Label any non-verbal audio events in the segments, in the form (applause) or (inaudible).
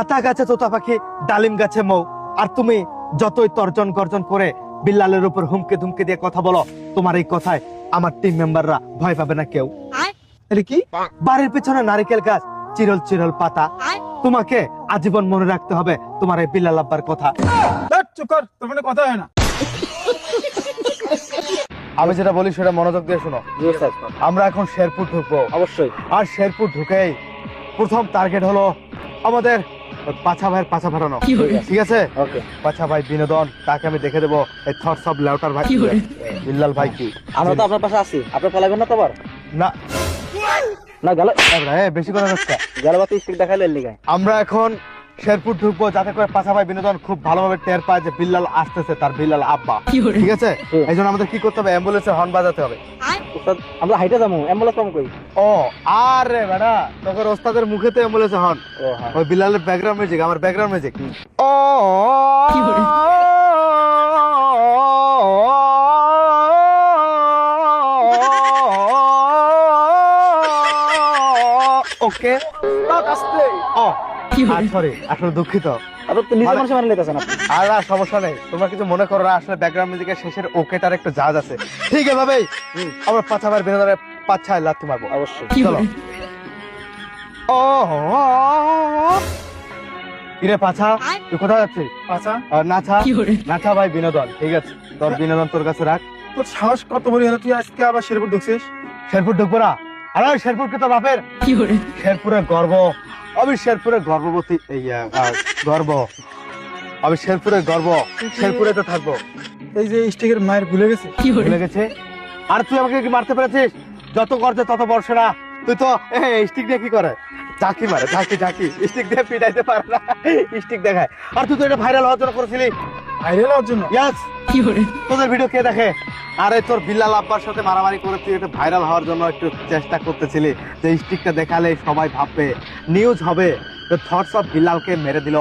আতা গাছে তোতা পাখি ডালিম গাছে মৌ। আর তুমি যতই তর্জন গর্জন করে বিল্লালের উপর হুমকে ধুমকে দিয়ে কথা বলো তোমার এই কথায় আমার টিম মেম্বাররা ভয় পাবে না কেউ। কি? বাড়ির পেছনে নারিকেল গাছ চিরল চিরল পাতা। তোমাকে আজীবন মনে রাখতে হবে তোমার এই বিল্লাল আব্বার কথা। তোর মানে কথা হয় না। আমি যেটা বলি সেটা মনোযোগ দিয়ে শোনো। আমরা এখন শেরপুর ঢুকবো। অবশ্যই। আর শেরপুর ঢুকেই প্রথম টার্গেট হলো আমাদের পাছা ভাইয়ের পাছা ফাটানো। ঠিক আছে? ওকে পাছা ভাই বিনোদন তাকে আমি দেখে দেবো। এই থটস অফ লেউটার ভাই বিল্লাল ভাই কি? আমরা তো আপনার পাশে আছি। আপনি পালাবেন না তো আবার? না। না গেল বেশি করে হচ্ছে গেল বাতি স্টিক দেখাইলে লিগায় আমরা এখন শেরপুর ঢুকবো যাতে করে পাছা ভাই বিনোদন খুব ভালোভাবে টের পায় যে বিল্লাল আসতেছে তার বিল্লাল আব্বা। ঠিক আছে। এই জন্য আমাদের কি করতে হবে? অ্যাম্বুলেন্সের হর্ন বাজাতে হবে। আমরা হাইটে যাব অ্যাম্বুলেন্স কম কই ও আরে বেটা তোকে ওস্তাদের মুখে তো অ্যাম্বুলেন্সে হর্ন। হ্যাঁ। ওই বিল্লালের ব্যাকগ্রাউন্ড মিউজিক আমার ব্যাকগ্রাউন্ড মিউজিক ও ওকে। আসতে ও। সরি আসলে দুঃখিত। মানে- মানুষ মারা লেতেছেন আপনি। আর আর সমস্যা নেই। তোমরা কিছু মনে করো না আসলে ব্যাকগ্রাউন্ড মিউজিকের শেষের ওকেটার একটু জাজ আছে। ঠিক এভাবেই আমরা পাঁচাবার বিনোদনের পাচ্ছায় লাথি মারবো। অবশ্যই। চলো। ও কিরে পাছা? তুই কোথায় যাচ্ছিস? আচ্ছা নাছা নাছা ভাই বিনোদন। ঠিক আছে। তোর বিনোদন তোর কাছে রাখ। তোর সাহস কত বড় হলো? তুই আজকে আবার শেরপুর ঢুকছিস? শেরপুর ঢুকবো না। আরে শেরপুর কে তো বাপের। শেরপুরের গর্ব। আমি শেরপুরের গর্ভবতী এই গর্ব আমি শেরপুরের গর্ব শেরপুরে তো থাকব। এই যে স্টিকের মায়ের ভুলে গেছে? কি ভুলে গেছে? আর তুই আমাকে কি মারতে পেরেছিস? যত করছে তত বর্ষ না তুই তো স্টিক দিয়ে কি করে? ঝাঁকি মারে ঝাঁকি ঝাঁকি। স্টিক দিয়ে পিটাইতে পারে না। স্টিক দেখায়। আর তুই তো এটা ভাইরাল হওয়ার জন্য করেছিলি। ভাইরাল হওয়ার জন্য? ইয়াস তোদের ভিডিও কে দেখে? আরে তোর বিল্লাল আব্বার সাথে মারামারি করে তুই এটা ভাইরাল হওয়ার জন্য একটু চেষ্টা করতেছিলি। যে স্টিকটা দেখালে সবাই ভাববে নিউজ হবে। থটস অফ বিল্লালকে মেরে দিল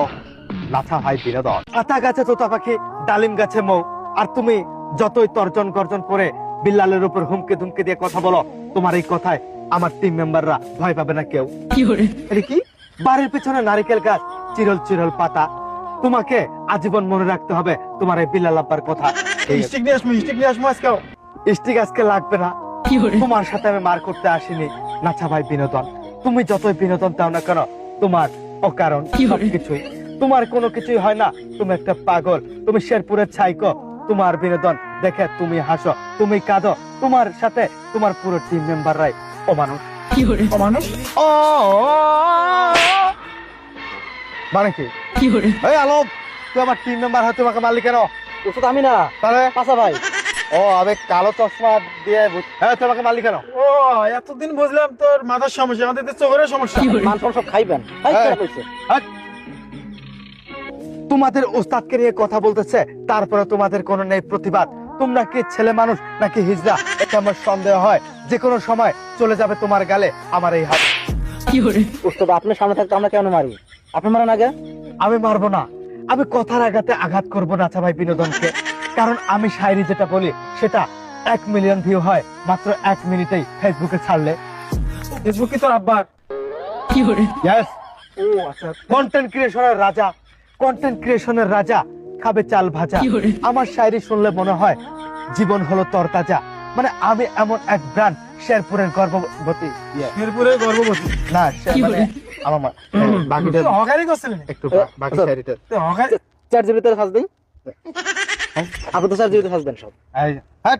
নাথা ভাই বিনোদন। আতা গাছে তোতা পাখি ডালিম গাছে মৌ। আর তুমি যতই তর্জন গর্জন করে বিল্লালের উপর হুমকে ধুমকে দিয়ে কথা বলো তোমার এই কথায় আমার টিম মেম্বাররা ভয় পাবে না কেউ। কি? বাড়ির পেছনে নারিকেল গাছ চিরল চিরল পাতা। তোমাকে আজীবন মনে রাখতে হবে তোমার এই বিল্লাল আব্বার কথা। স্টিক নিয়ে আসব স্টিক নিয়ে আসব আজকেও। স্টিক আজকে লাগবে না। তোমার সাথে আমি মার করতে আসিনি। নাচা ভাই বিনোদন। তুমি যতই বিনোদন দাও না কেন তোমার অকারণ সবকিছুই। তোমার কোনো কিছুই হয় না। তুমি একটা পাগল। তুমি শেরপুরের ছাইকো। তোমার বিনোদন দেখে তুমি হাসো তুমি কাঁদো। তোমার সাথে তোমার পুরো টিম মেম্বাররাই অমানুষ। মানুষ ও মানে কি? এই আলম তুই আমার টিম মেম্বার হয় তোমাকে মারলি কেন? উস্তাদ আমি না। তাহলে? পাশা ভাই। ও আমি কালো চশমা দিয়ে হ্যাঁ তোমাকে মারলি কেন? ও এতদিন বুঝলাম তোর মাথার সমস্যা আমাদের তো চোখের সমস্যা। মান সব খাইবেন। খারাপ হয়েছে তোমাদের ওস্তাদকে নিয়ে কথা বলতেছে তারপরে তোমাদের কোনো নেই প্রতিবাদ। তোমরা কি ছেলে মানুষ নাকি হিজড়া? এটা আমার সন্দেহ হয়। যে কোনো সময় চলে যাবে তোমার গালে আমার এই হাত। উস্তাদ আপনার সামনে থাকতে আমরা কেন মারি? আপনি মারেন আগে? আমি মারবো না। আমি কথার আঘাতে আঘাত করব নাচা ভাই বিনোদনকে। কারণ আমি শায়রি যেটা বলি সেটা এক মিলিয়ন ভিউ হয় মাত্র এক মিনিটেই ফেসবুকে ছাড়লে। ফেসবুক কি তোর আব্বার আচ্ছা। কন্টেন্ট ক্রিয়েশনের রাজা। কন্টেন্ট ক্রিয়েশনের রাজা খাবে চাল ভাজা। আমার শায়রি শুনলে মনে হয় জীবন হলো তরতাজা মানে আমি এমন এক ব্র্যান্ড শেরপুরের গর্ভবতী। শেরপুরের গর্ভবতী? না মানে আমার মা- (coughs) বাকিটা হকারি করছিলেন একটু বাকি শায়রিটা হকারি চার জিবিতে হাসবেন আপনি তো চার জিবিতে হাসবেন সব। হ্যাঁ।